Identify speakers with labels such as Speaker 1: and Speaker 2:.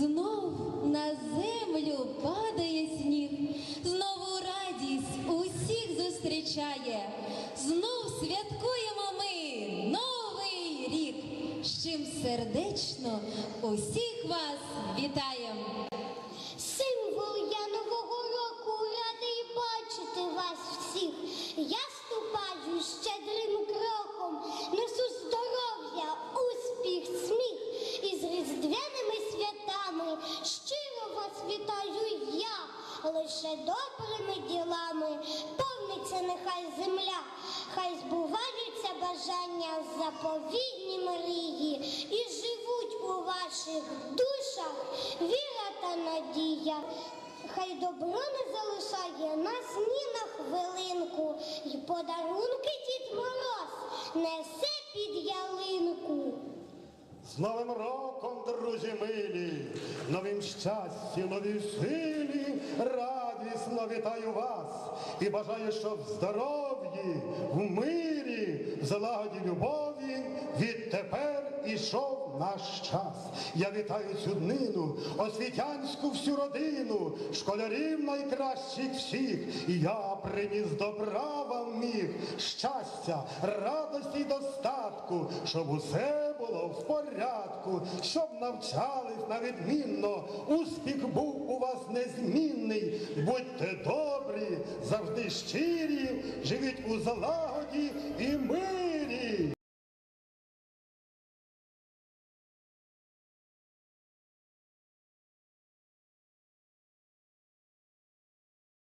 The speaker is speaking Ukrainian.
Speaker 1: Знов на землю падає сніг, знову радість усіх зустрічає, знов святкуємо ми новий рік, з чим сердечно усіх вас вітаємо.
Speaker 2: Символ я нового року радий бачити вас всіх. Я щиро вас вітаю я, лише добрими ділами. Повниться нехай земля, хай збуваються бажання заповідні мрії, і живуть у ваших душах віра та надія. Хай добро не залишає нас ні на хвилинку, і подарунки
Speaker 3: З Новим роком, друзі милі, новим щасті, новій силі, радісно вітаю вас і бажаю, щоб в здоров'ї, в мирі, в злагоді любові відтепер ішов наш час. Я вітаю цю днину, освітянську всю родину, школярів найкращих всіх. Я приніс добра вам міг, щастя, радості й достатку, щоб усе було в порядку, щоб навчались на відмінно, успіх був у вас незмінний. Будьте добрі, завжди щирі, живіть у злагоді і мирі.